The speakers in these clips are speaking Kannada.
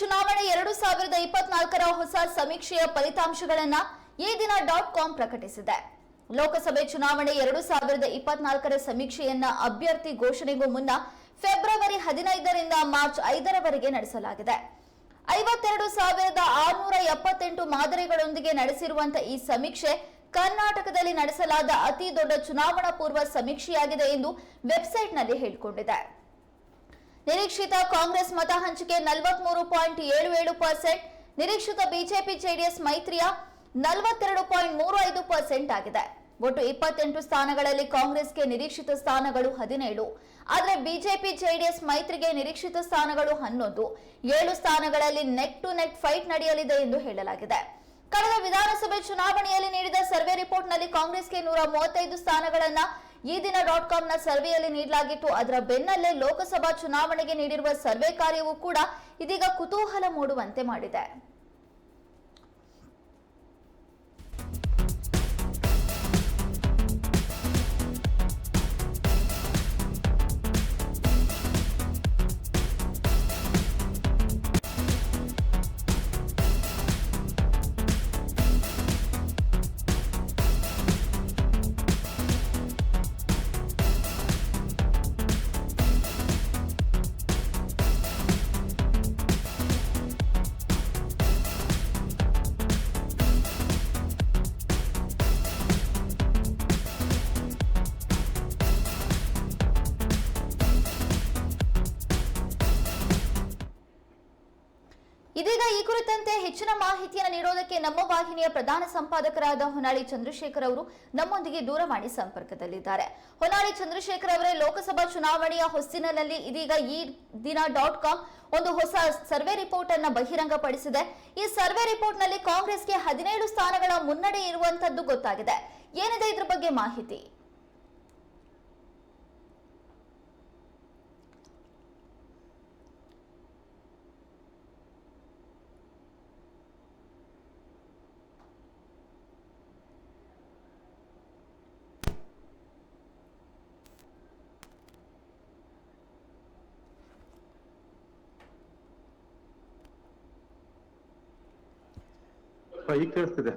ಚುನಾವಣೆ ಎರಡು ಸಾವಿರದ ಇಪ್ಪತ್ನಾಲ್ಕರ ಹೊಸ ಸಮೀಕ್ಷೆಯ ಫಲಿತಾಂಶಗಳನ್ನ ಈ ದಿನ ಡಾಟ್ ಕಾಂ ಪ್ರಕಟಿಸಿದೆ. ಲೋಕಸಭೆ ಚುನಾವಣೆ ಎರಡು ಸಾವಿರದ ಇಪ್ಪತ್ನಾಲ್ಕರ ಸಮೀಕ್ಷೆಯನ್ನ ಅಭ್ಯರ್ಥಿ ಘೋಷಣೆಗೂ ಮುನ್ನ ಫೆಬ್ರವರಿ ಹದಿನೈದರಿಂದ ಮಾರ್ಚ್ ಐದರವರೆಗೆ ನಡೆಸಲಾಗಿದೆ. ಐವತ್ತೆರಡು ಸಾವಿರದ ಆರುನೂರ ಎಪ್ಪತ್ತೆಂಟು ಮಾದರಿಗಳೊಂದಿಗೆ ನಡೆಸಿರುವಂತಹ ಈ ಸಮೀಕ್ಷೆ ಕರ್ನಾಟಕದಲ್ಲಿ ನಡೆಸಲಾದ ಅತಿ ದೊಡ್ಡ ಚುನಾವಣಾ ಪೂರ್ವ ಸಮೀಕ್ಷೆಯಾಗಿದೆ ಎಂದು ವೆಬ್ಸೈಟ್ನಲ್ಲಿ ಹೇಳಿಕೊಂಡಿದೆ. ನಿರೀಕ್ಷಿತ ಕಾಂಗ್ರೆಸ್ ಮತ ಹಂಚಿಕೆ ನಲವತ್ಮೂರು ಪಾಯಿಂಟ್ ಏಳು ಏಳು ಪರ್ಸೆಂಟ್, ನಿರೀಕ್ಷಿತ ಬಿಜೆಪಿ ಜೆಡಿಎಸ್ ಮೈತ್ರಿಯ ನಲವತ್ತೆರಡು ಪಾಯಿಂಟ್ ಮೂರು ಐದು ಪರ್ಸೆಂಟ್ ಆಗಿದೆ. ಒಟ್ಟು ಇಪ್ಪತ್ತೆಂಟು ಸ್ಥಾನಗಳಲ್ಲಿ ಕಾಂಗ್ರೆಸ್ಗೆ ನಿರೀಕ್ಷಿತ ಸ್ಥಾನಗಳು ಹದಿನೇಳು. ಆದರೆ ಬಿಜೆಪಿ ಜೆಡಿಎಸ್ ಮೈತ್ರಿಗೆ ನಿರೀಕ್ಷಿತ ಸ್ಥಾನಗಳು ಹನ್ನೊಂದು. ಏಳು ಸ್ಥಾನಗಳಲ್ಲಿ ನೆಕ್ ಟು ನೆಕ್ ಫೈಟ್ ನಡೆಯಲಿದೆ ಎಂದು ಹೇಳಲಾಗಿದೆ. ಕಳೆದ ವಿಧಾನಸಭೆ ಚುನಾವಣೆಯಲ್ಲಿ ನೀಡಿದ ಸರ್ವೆ ರಿಪೋರ್ಟ್ನಲ್ಲಿ ಕಾಂಗ್ರೆಸ್ಗೆ ನೂರ ಮೂವತ್ತೈದು ಸ್ಥಾನಗಳನ್ನ ಈ ದಿನ ಡಾಟ್ ಕಾಮ್ನ ಸರ್ವೆಯಲ್ಲಿ ನೀಡಲಾಗಿತ್ತು. ಅದರ ಬೆನ್ನಲ್ಲೇ ಲೋಕಸಭಾ ಚುನಾವಣೆಗೆ ನೀಡಿರುವ ಸರ್ವೆ ಕಾರ್ಯವೂ ಕೂಡ ಇದೀಗ ಕುತೂಹಲ ಮೂಡುವಂತೆ ಮಾಡಿದೆ. ಇದೀಗ ಈ ಕುರಿತಂತೆ ಹೆಚ್ಚಿನ ಮಾಹಿತಿಯನ್ನು ನೀಡೋದಕ್ಕೆ ನಮ್ಮ ವಾಹಿನಿಯ ಪ್ರಧಾನ ಸಂಪಾದಕರಾದ ಹೊನ್ನಾಳಿ ಚಂದ್ರಶೇಖರ್ ಅವರು ನಮ್ಮೊಂದಿಗೆ ದೂರವಾಣಿ ಸಂಪರ್ಕದಲ್ಲಿದ್ದಾರೆ. ಹೊನ್ನಾಳಿ ಚಂದ್ರಶೇಖರ್ ಅವರೇ, ಲೋಕಸಭಾ ಚುನಾವಣೆಯ ಹೊಸ್ತಿನಲ್ಲಿ ಇದೀಗ ಈ ದಿನ ಡಾಟ್ ಕಾಮ್ ಒಂದು ಹೊಸ ಸರ್ವೆ ರಿಪೋರ್ಟ್ ಅನ್ನ ಬಹಿರಂಗಪಡಿಸಿದೆ. ಈ ಸರ್ವೆ ರಿಪೋರ್ಟ್ನಲ್ಲಿ ಕಾಂಗ್ರೆಸ್ಗೆ ಹದಿನೇಳು ಸ್ಥಾನಗಳ ಮುನ್ನಡೆ ಇರುವಂತದ್ದು ಗೊತ್ತಾಗಿದೆ. ಏನಿದೆ ಇದ್ರ ಬಗ್ಗೆ ಮಾಹಿತಿ? ಈಗ ಕೇಳಿಸ್ತಿದೆ.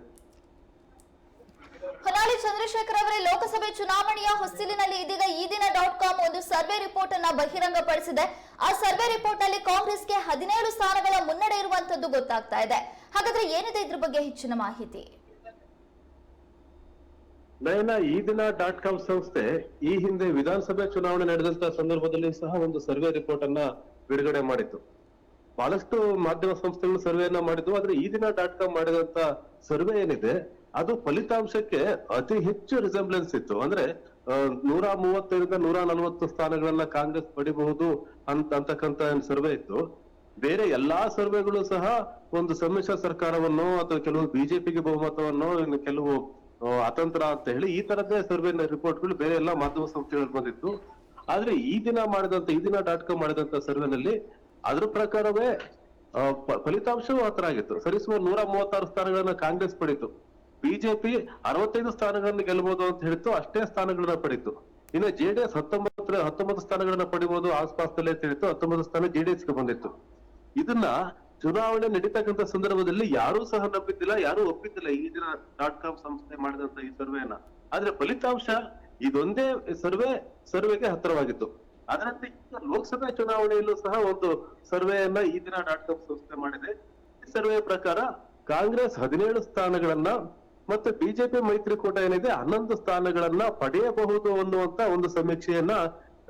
ಹೊನ್ನಾಳಿ ಚಂದ್ರಶೇಖರ್ ಅವರೇ ಲೋಕಸಭೆ ಚುನಾವಣೆಯ ಹೊಸ್ತಿಲಿನಲ್ಲಿ ಇದೀಗ ಈ ದಿನ ಡಾಟ್ ಕಾಮ್ ಒಂದು ಸರ್ವೆ ರಿಪೋರ್ಟ್ ಅನ್ನ ಬಹಿರಂಗಪಡಿಸಿದೆ. ಆ ಸರ್ವೆ ರಿಪೋರ್ಟ್ನಲ್ಲಿ ಕಾಂಗ್ರೆಸ್ಗೆ ಹದಿನೇಳು ಸ್ಥಾನಗಳ ಮುನ್ನಡೆ ಇರುವಂತದ್ದು ಗೊತ್ತಾಗ್ತಾ ಇದೆ. ಹಾಗಾದ್ರೆ ಏನಿದೆ ಇದ್ರ ಬಗ್ಗೆ ಹೆಚ್ಚಿನ ಮಾಹಿತಿ? ನಯನ ಈ ದಿನ ಡಾಟ್ ಕಾಮ್ ಸಂಸ್ಥೆ ಈ ಹಿಂದೆ ವಿಧಾನಸಭೆ ಚುನಾವಣೆ ನಡೆದಂತ ಸಂದರ್ಭದಲ್ಲಿ ಸಹ ಒಂದು ಸರ್ವೆ ರಿಪೋರ್ಟ್ ಅನ್ನ ಬಿಡುಗಡೆ ಮಾಡಿತ್ತು. ಬಹಳಷ್ಟು ಮಾಧ್ಯಮ ಸಂಸ್ಥೆಗಳು ಸರ್ವೆಯನ್ನ ಮಾಡಿದ್ವು, ಆದ್ರೆ ಈ ದಿನ ಡಾಟ್ ಕಾಮ್ ಮಾಡಿದಂತ ಸರ್ವೆ ಏನಿದೆ, ಅದು ಫಲಿತಾಂಶಕ್ಕೆ ಅತಿ ಹೆಚ್ಚು ರಿಸೆಂಬ್ಲೆನ್ಸ್ ಇತ್ತು. ಅಂದ್ರೆ ನೂರ ಮೂವತ್ತರಿಂದ ನೂರ ನಲವತ್ತು ಸ್ಥಾನಗಳನ್ನ ಕಾಂಗ್ರೆಸ್ ಪಡಿಬಹುದು ಅಂತ, ಅಂತಕ್ಕಂತ ಸರ್ವೆ ಇತ್ತು. ಬೇರೆ ಎಲ್ಲಾ ಸರ್ವೆಗಳು ಸಹ ಒಂದು ಸಮ್ಮಿಶ್ರ ಸರ್ಕಾರವನ್ನು ಅಥವಾ ಕೆಲವು ಬಿಜೆಪಿಗೆ ಬಹುಮತವನ್ನು ಇನ್ನು ಕೆಲವು ಅತಂತ್ರ ಅಂತ ಹೇಳಿ ಈ ತರದ್ದೇ ಸರ್ವೆ ರಿಪೋರ್ಟ್ಗಳು ಬೇರೆ ಎಲ್ಲಾ ಮಾಧ್ಯಮ ಸಂಸ್ಥೆಗಳು ಬಂದಿತ್ತು. ಆದ್ರೆ ಈ ದಿನ ಮಾಡಿದಂತ, ಈ ದಿನ ಡಾಟ್ ಕಾಮ್ ಮಾಡಿದಂತ ಸರ್ವೆನಲ್ಲಿ ಅದ್ರ ಪ್ರಕಾರವೇ ಫಲಿತಾಂಶವೂ ಹತ್ರ ಆಗಿತ್ತು. ಸರಿಸುಮಾರು ನೂರ ಮೂವತ್ತಾರು ಸ್ಥಾನಗಳನ್ನ ಕಾಂಗ್ರೆಸ್ ಪಡಿತು. ಬಿಜೆಪಿ ಅರವತ್ತೈದು ಸ್ಥಾನಗಳನ್ನು ಗೆಲ್ಲಬಹುದು ಅಂತ ಹೇಳಿತ್ತು ಅಷ್ಟೇ ಸ್ಥಾನಗಳನ್ನ ಪಡಿತು. ಇನ್ನು ಜೆಡಿಎಸ್ ಎಸ್ ಹತ್ತೊಂಬತ್ತು ಸ್ಥಾನಗಳನ್ನ ಪಡಿಬಹುದು ಆಸ್ಪಾಸ್ದಲ್ಲೇ ಅಂತ ಹತ್ತೊಂಬತ್ತು ಸ್ಥಾನ ಜೆಡಿಎಸ್ಗೆ ಬಂದಿತ್ತು. ಇದನ್ನ ಚುನಾವಣೆ ನಡೀತಕ್ಕಂತ ಸಂದರ್ಭದಲ್ಲಿ ಯಾರೂ ಸಹ ನಂಬಿದ್ದಿಲ್ಲ, ಯಾರೂ ಒಪ್ಪಿದ್ದಿಲ್ಲ. ಈ ದಿನ ಡಾಟ್ ಕಾಮ್ ಸಂಸ್ಥೆ ಮಾಡಿದಂತ ಈ ಸರ್ವೆಯನ್ನ ಆದ್ರೆ ಫಲಿತಾಂಶ ಇದೊಂದೇ ಸರ್ವೆ, ಸರ್ವೆಗೆ ಹತ್ತಿರವಾಗಿತ್ತು. ಅದರಂತೆ ಲೋಕಸಭೆ ಚುನಾವಣೆಯಲ್ಲೂ ಸಹ ಒಂದು ಸರ್ವೆಯನ್ನ ಈ ದಿನ ಡಾಟ್ ಕಾಮ್ ಸಂಸ್ಥೆ ಮಾಡಿದೆ. ಈ ಸರ್ವೆ ಪ್ರಕಾರ ಕಾಂಗ್ರೆಸ್ ಹದಿನೇಳು ಸ್ಥಾನಗಳನ್ನ ಮತ್ತೆ ಬಿಜೆಪಿ ಮೈತ್ರಿಕೂಟ ಏನಿದೆ ಹನ್ನೊಂದು ಸ್ಥಾನಗಳನ್ನ ಪಡೆಯಬಹುದು ಅನ್ನುವಂತ ಒಂದು ಸಮೀಕ್ಷೆಯನ್ನ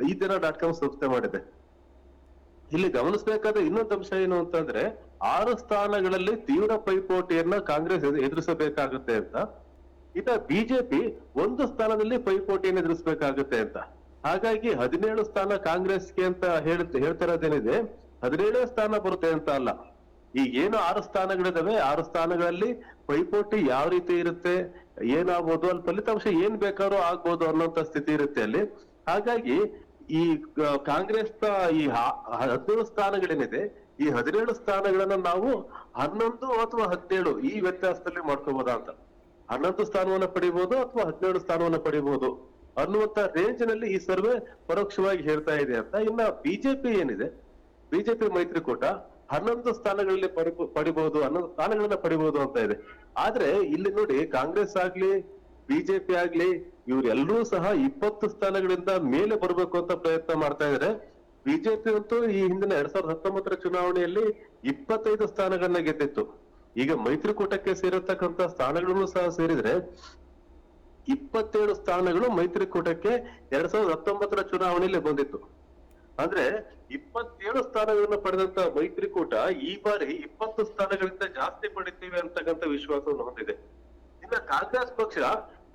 ಈ ದಿನ ಡಾಟ್ ಕಾಮ್ ಸಂಸ್ಥೆ ಮಾಡಿದೆ. ಇಲ್ಲಿ ಗಮನಿಸಬೇಕಾದ ಇನ್ನೊಂದು ಅಂಶ ಏನು ಅಂತಂದ್ರೆ ಆರು ಸ್ಥಾನಗಳಲ್ಲಿ ತೀವ್ರ ಪೈಪೋಟಿಯನ್ನ ಕಾಂಗ್ರೆಸ್ ಎದು- ಎದುರಿಸಬೇಕಾಗುತ್ತೆ ಅಂತ. ಇತ ಬಿಜೆಪಿ ಒಂದು ಸ್ಥಾನದಲ್ಲಿ ಪೈಪೋಟಿಯನ್ನು ಎದುರಿಸಬೇಕಾಗುತ್ತೆ ಅಂತ. ಹಾಗಾಗಿ ಹದಿನೇಳು ಸ್ಥಾನ ಕಾಂಗ್ರೆಸ್ಗೆ ಅಂತ ಹೇಳ್ತ ಹೇಳ್ತಾರದೇನಿದೆ ಹದಿನೇಳೇ ಸ್ಥಾನ ಬರುತ್ತೆ ಅಂತ ಅಲ್ಲ. ಈಗ ಏನು ಆರು ಸ್ಥಾನಗಳಿದಾವೆ? ಆರು ಸ್ಥಾನಗಳಲ್ಲಿ ಪೈಪೋಟಿ ಯಾವ ರೀತಿ ಇರುತ್ತೆ? ಏನಾಗ್ಬೋದು? ಅಲ್ಲಿ ಫಲಿತಾಂಶ ಏನ್ ಬೇಕಾದ್ರೂ ಆಗ್ಬೋದು ಅನ್ನೋಂತ ಸ್ಥಿತಿ ಇರುತ್ತೆ ಅಲ್ಲಿ. ಹಾಗಾಗಿ ಈ ಕಾಂಗ್ರೆಸ್ ಈ ಹದಿನೇಳು ಸ್ಥಾನಗಳೇನಿದೆ, ಈ ಹದಿನೇಳು ಸ್ಥಾನಗಳನ್ನ ನಾವು ಹನ್ನೊಂದು ಅಥವಾ ಹದಿನೇಳು ಈ ವ್ಯತ್ಯಾಸದಲ್ಲಿ ಮಾಡ್ಕೋಬಹುದಾ ಅಂತ. ಹನ್ನೊಂದು ಸ್ಥಾನವನ್ನ ಪಡಿಬಹುದು ಅಥವಾ ಹದಿನೇಳು ಸ್ಥಾನವನ್ನ ಪಡಿಬಹುದು ಅನ್ನುವಂತ ರೇಂಜ್ನಲ್ಲಿ ಈ ಸರ್ವೆ ಪರೋಕ್ಷವಾಗಿ ಹೇಳ್ತಾ ಇದೆ ಅಂತ. ಇನ್ನ ಬಿಜೆಪಿ ಏನಿದೆ? ಬಿಜೆಪಿ ಮೈತ್ರಿಕೂಟ ಹನ್ನೊಂದು ಸ್ಥಾನಗಳಲ್ಲಿ ಪಡಿ- ಪಡಿಬಹುದು ಹನ್ನೊಂದು ಸ್ಥಾನಗಳನ್ನ ಪಡಿಬಹುದು ಅಂತ ಇದೆ. ಆದ್ರೆ ಇಲ್ಲಿ ನೋಡಿ ಕಾಂಗ್ರೆಸ್ ಆಗ್ಲಿ ಬಿಜೆಪಿ ಆಗ್ಲಿ, ಇವರೆಲ್ಲರೂ ಸಹ ಇಪ್ಪತ್ತು ಸ್ಥಾನಗಳಿಂದ ಮೇಲೆ ಬರಬೇಕು ಅಂತ ಪ್ರಯತ್ನ ಮಾಡ್ತಾ ಇದ್ದಾರೆ ಬಿಜೆಪಿ ಅಂತೂ ಈ ಹಿಂದಿನ ಎರಡ್ ಸಾವಿರದ ಹತ್ತೊಂಬತ್ತರ ಚುನಾವಣೆಯಲ್ಲಿ ಇಪ್ಪತ್ತೈದು ಸ್ಥಾನಗಳನ್ನ ಗೆದ್ದಿತ್ತು. ಈಗ ಮೈತ್ರಿಕೂಟಕ್ಕೆ ಸೇರಿರ್ತಕ್ಕಂತ ಸ್ಥಾನಗಳನ್ನು ಸಹ ಸೇರಿದ್ರೆ ಇಪ್ಪತ್ತೇಳು ಸ್ಥಾನಗಳು ಮೈತ್ರಿಕೂಟಕ್ಕೆ ಎರಡ್ ಸಾವಿರದ ಹತ್ತೊಂಬತ್ತರ ಚುನಾವಣೆಯಲ್ಲಿ ಬಂದಿತ್ತು. ಅಂದ್ರೆ ಇಪ್ಪತ್ತೇಳು ಸ್ಥಾನಗಳನ್ನು ಪಡೆದಂತ ಮೈತ್ರಿಕೂಟ ಈ ಬಾರಿ ಇಪ್ಪತ್ತು ಸ್ಥಾನಗಳಿಂದ ಜಾಸ್ತಿ ಪಡಿತೀವಿ ಅಂತಕ್ಕಂಥ ವಿಶ್ವಾಸವನ್ನು ಹೊಂದಿದೆ. ಇನ್ನ ಕಾಂಗ್ರೆಸ್ ಪಕ್ಷ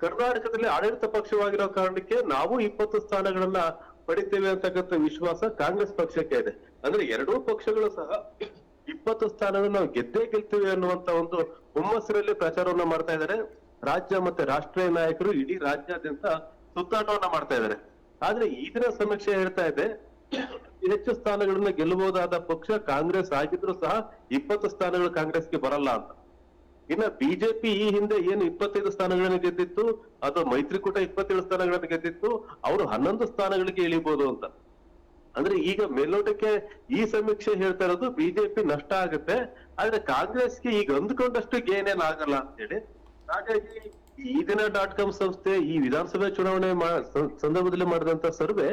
ಕರ್ನಾಟಕದಲ್ಲಿ ಆಡಳಿತ ಪಕ್ಷವಾಗಿರೋ ಕಾರಣಕ್ಕೆ ನಾವು ಇಪ್ಪತ್ತು ಸ್ಥಾನಗಳನ್ನ ಪಡಿತೇವೆ ಅಂತಕ್ಕಂಥ ವಿಶ್ವಾಸ ಕಾಂಗ್ರೆಸ್ ಪಕ್ಷಕ್ಕೆ ಇದೆ. ಅಂದ್ರೆ ಎರಡೂ ಪಕ್ಷಗಳು ಸಹ ಇಪ್ಪತ್ತು ಸ್ಥಾನವನ್ನು ನಾವು ಗೆದ್ದೇ ಗೆಲ್ತೀವಿ ಅನ್ನುವಂತ ಒಂದು ಹುಮ್ಮಸ್ಸಿನಲ್ಲಿ ಪ್ರಚಾರವನ್ನ ಮಾಡ್ತಾ ಇದ್ದಾರೆ. ರಾಜ್ಯ ಮತ್ತೆ ರಾಷ್ಟ್ರೀಯ ನಾಯಕರು ಇಡೀ ರಾಜ್ಯಾದ್ಯಂತ ಸುತ್ತಾಟವನ್ನ ಮಾಡ್ತಾ ಇದ್ದಾರೆ. ಆದ್ರೆ ಈ ದಿನ ಸಮೀಕ್ಷೆ ಹೇಳ್ತಾ ಇದೆ ಹೆಚ್ಚು ಸ್ಥಾನಗಳನ್ನ ಗೆಲ್ಲಬಹುದಾದ ಪಕ್ಷ ಕಾಂಗ್ರೆಸ್ ಆಗಿದ್ರು ಸಹ ಇಪ್ಪತ್ತು ಸ್ಥಾನಗಳು ಕಾಂಗ್ರೆಸ್ಗೆ ಬರಲ್ಲ ಅಂತ. ಇನ್ನ ಬಿಜೆಪಿ ಈ ಹಿಂದೆ ಏನು ಇಪ್ಪತ್ತೈದು ಸ್ಥಾನಗಳನ್ನು ಗೆದ್ದಿತ್ತು, ಅಥವಾ ಮೈತ್ರಿಕೂಟ ಇಪ್ಪತ್ತೇಳು ಸ್ಥಾನಗಳನ್ನು ಗೆದ್ದಿತ್ತು, ಅವರು ಹನ್ನೊಂದು ಸ್ಥಾನಗಳಿಗೆ ಇಳಿಬಹುದು ಅಂತ. ಅಂದ್ರೆ ಈಗ ಮೇಲ್ನೋಟಕ್ಕೆ ಈ ಸಮೀಕ್ಷೆ ಹೇಳ್ತಾ ಇರೋದು ಬಿಜೆಪಿ ನಷ್ಟ ಆಗುತ್ತೆ, ಆದ್ರೆ ಕಾಂಗ್ರೆಸ್ಗೆ ಈಗ ಅಂದ್ಕೊಂಡಷ್ಟು ಏನೇನ್ ಆಗಲ್ಲ ಅಂತ ಹೇಳಿ ಹಾಗಾಗಿ ಈ ದಿನ ಡಾಟ್ ಕಾಮ್ ಸಂಸ್ಥೆ ಈ ವಿಧಾನಸಭೆ ಚುನಾವಣೆ ಸಂದರ್ಭದಲ್ಲಿ ಮಾಡಿದಂತ ಸರ್ವೆ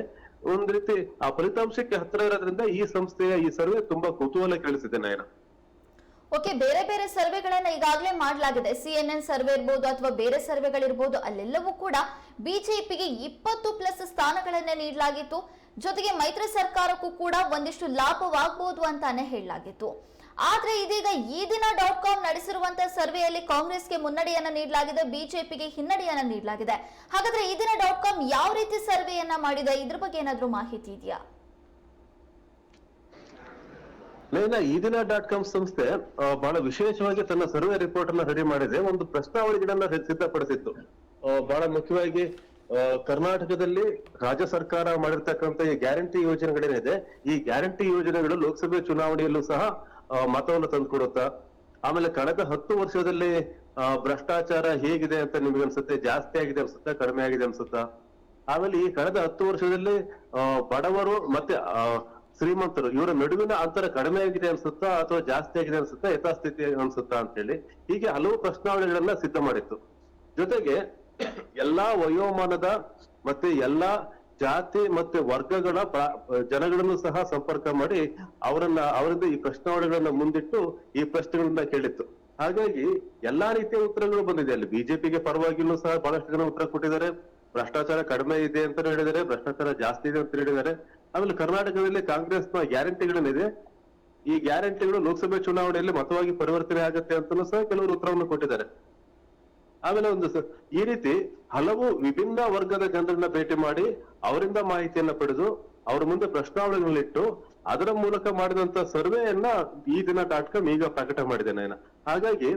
ಒಂದ್ ರೀತಿ ಆ ಫಲಿತಾಂಶಕ್ಕೆ ಹತ್ತಿರ ಇರೋದ್ರಿಂದ ಈ ಸಂಸ್ಥೆಯ ಈ ಸರ್ವೆ ತುಂಬಾ ಕುತೂಹಲ ಕೇಳಿಸಿದೆ ನಯನ ಓಕೆ, ಬೇರೆ ಬೇರೆ ಸರ್ವೆಗಳನ್ನ ಈಗಾಗಲೇ ಮಾಡಲಾಗಿದೆ. ಸಿ ಎನ್ ಸರ್ವೆ ಇರ್ಬೋದು ಅಥವಾ ಬೇರೆ ಸರ್ವೆಗಳಿರ್ಬೋದು, ಅಲ್ಲೆಲ್ಲವೂ ಕೂಡ ಬಿಜೆಪಿಗೆ ಇಪ್ಪತ್ತು ಪ್ಲಸ್ ಸ್ಥಾನಗಳನ್ನ ನೀಡಲಾಗಿತ್ತು. ಜೊತೆಗೆ ಮೈತ್ರಿ ಸರ್ಕಾರಕ್ಕೂ ಕೂಡ ಒಂದಿಷ್ಟು ಲಾಭವಾಗಬಹುದು ಅಂತಾನೆ ಹೇಳಲಾಗಿತ್ತು. ಆದ್ರೆ ಇದೀಗ ಈ ದಿನ ಡಾಟ್ ಕಾಮ್ ನಡೆಸಿರುವಂತಹ ಸರ್ವೆಯಲ್ಲಿ ಕಾಂಗ್ರೆಸ್ಗೆ ಮುನ್ನಡೆಯನ್ನ ನೀಡಲಾಗಿದೆ, ಬಿಜೆಪಿಗೆ ಹಿನ್ನಡೆಯನ್ನ ನೀಡಲಾಗಿದೆ. ಹಾಗಾದ್ರೆ ಈ ದಿನ ಡಾಟ್ ಕಾಮ್ ಯಾವ ರೀತಿ ಸರ್ವೆಯನ್ನ ಮಾಡಿದೆ? ಇದ್ರ ಬಗ್ಗೆ ಏನಾದ್ರೂ ಮಾಹಿತಿ ಇದೆಯಾ? ನೈನಾ ಈ ದಿನ ಡಾಟ್ ಕಾಮ್ ಸಂಸ್ಥೆ ಬಹಳ ವಿಶೇಷವಾಗಿ ತನ್ನ ಸರ್ವೆ ರಿಪೋರ್ಟ್ ಅನ್ನ ರೆಡಿ ಮಾಡಿದೆ. ಒಂದು ಪ್ರಶ್ನಾವಳಿಗಳನ್ನ ಸಿದ್ಧಪಡಿಸಿತ್ತು. ಬಹಳ ಮುಖ್ಯವಾಗಿ ಕರ್ನಾಟಕದಲ್ಲಿ ರಾಜ್ಯ ಸರ್ಕಾರ ಮಾಡಿರ್ತಕ್ಕಂಥ ಈ ಗ್ಯಾರಂಟಿ ಯೋಜನೆಗಳೇನಿದೆ, ಈ ಗ್ಯಾರಂಟಿ ಯೋಜನೆಗಳು ಲೋಕಸಭೆ ಚುನಾವಣೆಯಲ್ಲೂ ಸಹ ಮತವನ್ನು ತಂದುಕೊಡುತ್ತಾ ಆಮೇಲೆ ಕಳೆದ ಹತ್ತು ವರ್ಷದಲ್ಲಿ ಭ್ರಷ್ಟಾಚಾರ ಹೇಗಿದೆ ಅಂತ ನಿಮ್ಗೆ ಅನ್ಸುತ್ತೆ ಜಾಸ್ತಿ ಆಗಿದೆ ಅನ್ಸುತ್ತಾ ಕಡಿಮೆ ಆಗಿದೆ ಅನ್ಸುತ್ತಾ? ಆಮೇಲೆ ಈ ಕಳೆದ ಹತ್ತು ವರ್ಷದಲ್ಲಿ ಬಡವರು ಮತ್ತೆ ಆ, ಶ್ರೀಮಂತರು ಇವರ ನಡುವಿನ ಅಂತರ ಕಡಿಮೆ ಆಗಿದೆ ಅನ್ಸುತ್ತಾ ಅಥವಾ ಜಾಸ್ತಿ ಆಗಿದೆ ಅನ್ಸುತ್ತಾ ಯಥಾಸ್ಥಿತಿ ಅನ್ಸುತ್ತಾ ಅಂತ ಹೇಳಿ ಹೀಗೆ ಹಲವು ಪ್ರಶ್ನಾವಳಿಗಳನ್ನ ಸಿದ್ಧ ಮಾಡಿತ್ತು. ಜೊತೆಗೆ ಎಲ್ಲಾ ವಯೋಮಾನದ ಮತ್ತೆ ಎಲ್ಲಾ ಜಾತಿ ಮತ್ತೆ ವರ್ಗಗಳ ಜನಗಳನ್ನು ಸಹ ಸಂಪರ್ಕ ಮಾಡಿ ಅವರನ್ನ, ಅವರಿಂದ ಈ ಪ್ರಶ್ನಾವಳಿಗಳನ್ನ ಮುಂದಿಟ್ಟು ಈ ಪ್ರಶ್ನೆಗಳನ್ನ ಕೇಳಿತ್ತು. ಹಾಗಾಗಿ ಎಲ್ಲಾ ರೀತಿಯ ಉತ್ತರಗಳು ಬಂದಿದೆ. ಅಲ್ಲಿ ಬಿಜೆಪಿಗೆ ಪರವಾಗಿಲ್ಲೂ ಸಹ ಬಹಳಷ್ಟು ಜನ ಉತ್ತರ ಕೊಟ್ಟಿದ್ದಾರೆ. ಭ್ರಷ್ಟಾಚಾರ ಕಡಿಮೆ ಇದೆ ಅಂತ ಹೇಳಿದ್ದಾರೆ. ಭ್ರಷ್ಟಾಚಾರ ಜಾಸ್ತಿ ಇದೆ ಅಂತ ಹೇಳಿದ್ದಾರೆ. ಆಮೇಲೆ ಕರ್ನಾಟಕದಲ್ಲಿ ಕಾಂಗ್ರೆಸ್ನ ಗ್ಯಾರಂಟಿಗಳೇನಿದೆ? ಈ ಗ್ಯಾರಂಟಿಗಳು ಲೋಕಸಭೆ ಚುನಾವಣೆಯಲ್ಲಿ ಮತವಾಗಿ ಪರಿವರ್ತನೆ ಆಗುತ್ತೆ ಅಂತಲೂ ಸಹ ಕೆಲವರು ಉತ್ತರವನ್ನು ಕೊಟ್ಟಿದ್ದಾರೆ. ಆಮೇಲೆ ಒಂದು ಈ ರೀತಿ ಹಲವು ವಿಭಿನ್ನ ವರ್ಗದ ಜನರನ್ನ ಭೇಟಿ ಮಾಡಿ ಅವರಿಂದ ಮಾಹಿತಿಯನ್ನ ಪಡೆದು ಅವ್ರ ಮುಂದೆ ಪ್ರಶ್ನಾವಳಿಗಳಿಟ್ಟು ಅದರ ಮೂಲಕ ಮಾಡಿದಂತ ಸರ್ವೆಯನ್ನ ಈ ದಿನ ಡಾಟ್ ಕಾಮ್ ಈಗ ಪ್ರಕಟ ಮಾಡಿದೆ ನಾನು. ಹಾಗಾಗಿ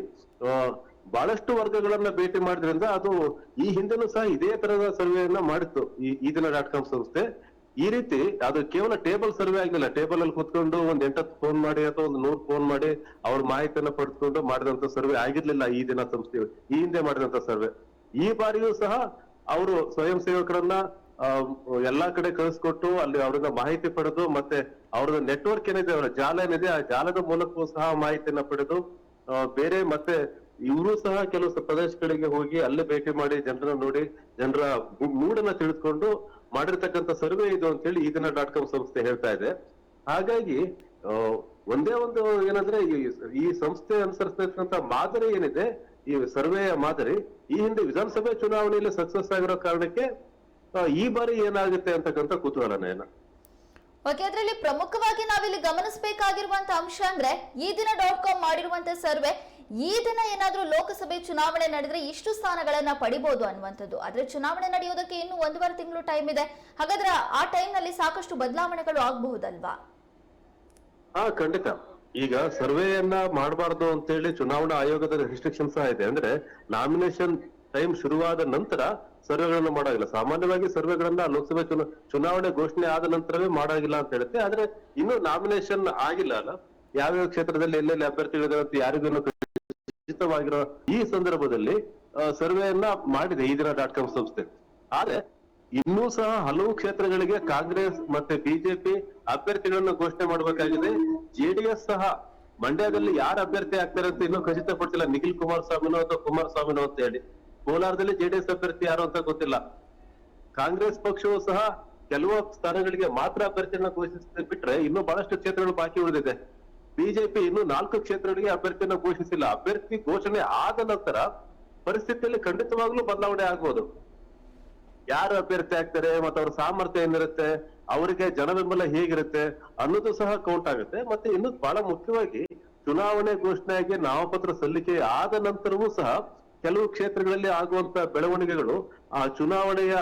ಬಹಳಷ್ಟು ವರ್ಗಗಳನ್ನ ಭೇಟಿ ಮಾಡಿದ್ರಿಂದ ಅದು ಈ ಹಿಂದೆನೂ ಸಹ ಇದೇ ತರದ ಸರ್ವೆಯನ್ನ ಮಾಡಿತ್ತು ಈ ಈ ದಿನ ಡಾಟ್ ಕಾಮ್ ಸಂಸ್ಥೆ. ಈ ರೀತಿ ಅದು ಕೇವಲ ಟೇಬಲ್ ಸರ್ವೆ ಆಗಿಲ್ಲ. ಟೇಬಲ್ ಅಲ್ಲಿ ಕುತ್ಕೊಂಡು ಒಂದ್ ಎಂಟತ್ತು ಫೋನ್ ಮಾಡಿ ಅಥವಾ ಒಂದು ನೂರ್ ಫೋನ್ ಮಾಡಿ ಅವ್ರ ಮಾಹಿತಿಯನ್ನ ಪಡೆದುಕೊಂಡು ಮಾಡಿದಂತ ಸರ್ವೆ ಆಗಿರ್ಲಿಲ್ಲ ಈ ದಿನ ಸಂಸ್ಥೆ ಈ ಹಿಂದೆ ಮಾಡಿದಂತ ಸರ್ವೆ. ಈ ಬಾರಿಯೂ ಸಹ ಅವರು ಸ್ವಯಂ ಸೇವಕರನ್ನ ಎಲ್ಲಾ ಕಡೆ ಕಳಿಸ್ಕೊಟ್ಟು ಅಲ್ಲಿ ಅವರಿಂದ ಮಾಹಿತಿ ಪಡೆದು ಮತ್ತೆ ಅವ್ರದ್ದು ನೆಟ್ವರ್ಕ್ ಏನಿದೆ, ಅವರ ಜಾಲ ಏನಿದೆ, ಆ ಜಾಲದ ಮೂಲಕವೂ ಸಹ ಮಾಹಿತಿಯನ್ನ ಪಡೆದು ಬೇರೆ ಮತ್ತೆ ಇವರು ಸಹ ಕೆಲವು ಪ್ರದೇಶಗಳಿಗೆ ಹೋಗಿ ಅಲ್ಲೇ ಭೇಟಿ ಮಾಡಿ ಜನರನ್ನ ನೋಡಿ, ಜನರ ಮೂಡನ್ನ ತಿಳಿದುಕೊಂಡು ಮಾಡಿರ್ತಕ್ಕಂಥ ಸರ್ವೆ ಇದು ಅಂತ ಹೇಳಿ ಈ ದಿನ ಡಾಟ್ ಕಾಮ್ ಸಂಸ್ಥೆ ಹೇಳ್ತಾ ಇದೆ. ಹಾಗಾಗಿ ಒಂದೇ ಒಂದು ಏನಂದ್ರೆ ಈ ಸಂಸ್ಥೆ ಅನುಸರಿಸ್ತಕ್ಕಂಥ ಮಾದರಿ ಏನಿದೆ, ಈ ಸರ್ವೆಯ ಮಾದರಿ, ಈ ಹಿಂದೆ ವಿಧಾನಸಭೆ ಚುನಾವಣೆಯಲ್ಲಿ ಸಕ್ಸಸ್ ಆಗಿರೋ ಕಾರಣಕ್ಕೆ ಈ ಬಾರಿ ಏನಾಗುತ್ತೆ ಅಂತಕ್ಕಂಥ ಕುತೂಹಲನ ಏನ ಓಕೆ, ಅದರಲ್ಲಿ ಪ್ರಮುಖವಾಗಿ ನಾವಿಲ್ಲಿ ಗಮನಿಸಬೇಕಾಗಿರುವಂತಹ ಅಂಶ ಅಂದ್ರೆ ಈ ದಿನ ಡಾಟ್ ಕಾಮ್ ಮಾಡಿರುವಂತಹ ಸರ್ವೆ, ಈ ದಿನ ಏನಾದ್ರೂ ಲೋಕಸಭೆ ಚುನಾವಣೆ ನಡೆದ್ರೆ ಇಷ್ಟು ಸ್ಥಾನಗಳನ್ನ ಪಡಿಬಹುದು ಅನ್ನುವಂಥದ್ದು. ಆದ್ರೆ ಚುನಾವಣೆ ನಡೆಯೋದಕ್ಕೆ ಇನ್ನು ಒಂದೂವರೆ ತಿಂಗಳು ಟೈಮ್ ಇದೆ. ಹಾಗಾದ್ರೆ ಆ ಟೈಮ್ನಲ್ಲಿ ಸಾಕಷ್ಟು ಬದಲಾವಣೆಗಳು ಆಗಬಹುದಲ್ವಾ? ಹಾ, ಖಂಡಿತ. ಈಗ ಸರ್ವೆಯನ್ನ ಅಂತ ಅಂತೇಳಿ ಚುನಾವಣಾ ಆಯೋಗದ ರಿಸ್ಟ್ರಿಕ್ಷನ್ ಸಹ ಇದೆ. ಅಂದ್ರೆ ನಾಮಿನೇಷನ್ ಟೈಮ್ ಶುರುವಾದ ನಂತರ ಸರ್ವೆಗಳನ್ನ ಮಾಡಾಗಿಲ್ಲ. ಸಾಮಾನ್ಯವಾಗಿ ಸರ್ವೆಗಳನ್ನ ಲೋಕಸಭೆ ಚುನಾ, ಚುನಾವಣೆ ಘೋಷಣೆ ಆದ ನಂತರವೇ ಮಾಡಾಗಿಲ್ಲ ಅಂತ ಹೇಳುತ್ತೆ. ಆದ್ರೆ ಇನ್ನು ನಾಮಿನೇಷನ್ ಆಗಿಲ್ಲ ಅಲ್ಲ? ಯಾವ್ಯಾವ ಕ್ಷೇತ್ರದಲ್ಲಿ ಎಲ್ಲೆಲ್ಲಿ ಅಂತ ಯಾರಿಗೂ ಖಚಿತವಾಗಿರೋ ಈ ಸಂದರ್ಭದಲ್ಲಿ ಸರ್ವೆಯನ್ನ ಮಾಡಿದೆ ಈ ದಿನ ಡಾಟ್ ಕಾಮ್ ಸಂಸ್ಥೆ. ಆದ್ರೆ ಇನ್ನೂ ಸಹ ಹಲವು ಕ್ಷೇತ್ರಗಳಿಗೆ ಕಾಂಗ್ರೆಸ್ ಮತ್ತೆ ಬಿಜೆಪಿ ಅಭ್ಯರ್ಥಿಗಳನ್ನ ಘೋಷಣೆ ಮಾಡಬೇಕಾಗಿದೆ. ಜೆಡಿಎಸ್ ಸಹ ಮಂಡ್ಯದಲ್ಲಿ ಯಾರು ಅಭ್ಯರ್ಥಿ ಆಗ್ತಾರೆ ಅಂತ ಇನ್ನೂ ಖಚಿತಪಡಿಸಿಲ್ಲ. ನಿಖಿಲ್ ಕುಮಾರಸ್ವಾಮಿನೋ ಅಥವಾ ಕುಮಾರಸ್ವಾಮಿನೋ ಅಂತ ಹೇಳಿ. ಕೋಲಾರದಲ್ಲಿ ಜೆಡಿಎಸ್ ಅಭ್ಯರ್ಥಿ ಯಾರು ಅಂತ ಗೊತ್ತಿಲ್ಲ. ಕಾಂಗ್ರೆಸ್ ಪಕ್ಷವು ಸಹ ಕೆಲವು ಸ್ಥಾನಗಳಿಗೆ ಮಾತ್ರ ಅಭ್ಯರ್ಥಿಯನ್ನ ಘೋಷಿಸಿದೆ ಬಿಟ್ರೆ ಇನ್ನೂ ಬಹಳಷ್ಟು ಕ್ಷೇತ್ರಗಳು ಬಾಕಿ ಉಳಿದಿದೆ. ಬಿಜೆಪಿ ಇನ್ನು ನಾಲ್ಕು ಕ್ಷೇತ್ರಗಳಿಗೆ ಅಭ್ಯರ್ಥಿಯನ್ನ ಘೋಷಿಸಿಲ್ಲ. ಅಭ್ಯರ್ಥಿ ಘೋಷಣೆ ಆದ ನಂತರ ಪರಿಸ್ಥಿತಿಯಲ್ಲಿ ಖಂಡಿತವಾಗ್ಲೂ ಬದಲಾವಣೆ ಆಗ್ಬೋದು. ಯಾರು ಅಭ್ಯರ್ಥಿ ಆಗ್ತಾರೆ, ಮತ್ತೆ ಅವ್ರ ಸಾಮರ್ಥ್ಯ ಏನಿರುತ್ತೆ, ಅವರಿಗೆ ಜನ ಬೆಂಬಲ ಹೇಗಿರುತ್ತೆ ಅನ್ನೋದು ಸಹ ಕೌಂಟ್ ಆಗುತ್ತೆ. ಮತ್ತೆ ಇನ್ನು ಬಹಳ ಮುಖ್ಯವಾಗಿ ಚುನಾವಣೆ ಘೋಷಣೆಯಾಗಿ ನಾಮಪತ್ರ ಸಲ್ಲಿಕೆ ಆದ ನಂತರವೂ ಸಹ ಕೆಲವು ಕ್ಷೇತ್ರಗಳಲ್ಲಿ ಆಗುವಂತ ಬೆಳವಣಿಗೆಗಳು ಆ ಚುನಾವಣೆಯ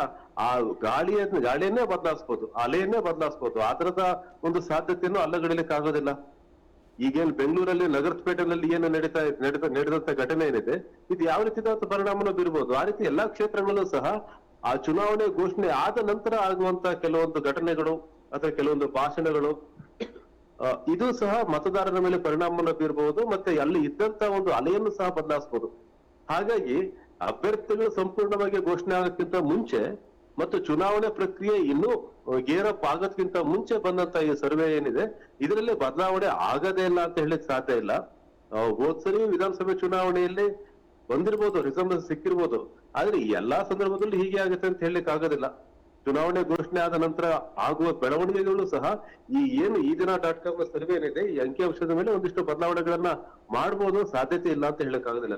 ಆ ಗಾಳಿಯ ಗಾಳಿಯನ್ನೇ ಬದಲಾಯಿಸ್ಬೋದು, ಅಲೆಯನ್ನೇ ಬದಲಾಯಿಸ್ಬೋದು. ಆ ತರದ ಒಂದು ಸಾಧ್ಯತೆಯನ್ನು ಅಲ್ಲಗಡಲಿಕ್ಕೆ ಆಗೋದಿಲ್ಲ. ಈಗೇನು ಬೆಂಗಳೂರಲ್ಲಿ ನಗರಪೇಟೆನಲ್ಲಿ ಏನು ನಡೀತಾ ನಡೆದ ನಡೆದಂತ ಘಟನೆ ಏನಿದೆ, ಇದು ಯಾವ ರೀತಿಯ ಪರಿಣಾಮನ ಬೀರ್ಬೋದು. ಆ ರೀತಿ ಎಲ್ಲಾ ಕ್ಷೇತ್ರಗಳಲ್ಲೂ ಸಹ ಆ ಚುನಾವಣೆ ಘೋಷಣೆ ಆದ ನಂತರ ಆಗುವಂತ ಕೆಲವೊಂದು ಘಟನೆಗಳು ಅಥವಾ ಕೆಲವೊಂದು ಭಾಷಣಗಳು ಇದು ಸಹ ಮತದಾರರ ಮೇಲೆ ಪರಿಣಾಮವನ್ನು ಬೀರಬಹುದು ಮತ್ತೆ ಅಲ್ಲಿ ಇದ್ದಂತ ಒಂದು ಅಲೆಯನ್ನು ಸಹ ಬದಲಾಯಿಸಬಹುದು ಹಾಗಾಗಿ ಅಭ್ಯರ್ಥಿಗಳು ಸಂಪೂರ್ಣವಾಗಿ ಘೋಷಣೆ ಆಗೋಕ್ಕಿಂತ ಮುಂಚೆ ಮತ್ತು ಚುನಾವಣೆ ಪ್ರಕ್ರಿಯೆ ಇನ್ನೂ ಗೇರಪ್ ಆಗೋದ್ಕಿಂತ ಮುಂಚೆ ಬಂದಂತ ಈ ಸರ್ವೆ ಏನಿದೆ, ಇದರಲ್ಲಿ ಬದಲಾವಣೆ ಆಗದೇ ಇಲ್ಲ ಅಂತ ಹೇಳಿಕ್ ಸಾಧ್ಯ ಇಲ್ಲ. ಹೋದ್ಸರಿ ಹೋದ್ ಸರಿ ವಿಧಾನಸಭೆ ಚುನಾವಣೆಯಲ್ಲಿ ಬಂದಿರ್ಬೋದು, ರಿಸಲ್ಟ್ ಸಿಕ್ಕಿರ್ಬೋದು, ಆದ್ರೆ ಎಲ್ಲಾ ಸಂದರ್ಭದಲ್ಲಿ ಹೀಗೆ ಆಗುತ್ತೆ ಅಂತ ಹೇಳಲಿಕ್ಕೆ ಆಗೋದಿಲ್ಲ. ಚುನಾವಣೆ ಘೋಷಣೆ ಆದ ನಂತರ ಆಗುವ ಬೆಳವಣಿಗೆಗಳು ಸಹ ಈ ಏನು ಈ ದಿನ ಡಾಟ್ ಕಾಮ್ ಸರ್ವೆ ಏನಿದೆ, ಈ ಅಂಕಿಅಂಶದ ಮೇಲೆ ಒಂದಿಷ್ಟು ಬದಲಾವಣೆಗಳನ್ನ ಮಾಡಬಹುದು ಸಾಧ್ಯತೆ ಇಲ್ಲ ಅಂತ ಹೇಳಕ್ ಆಗೋದಿಲ್ಲ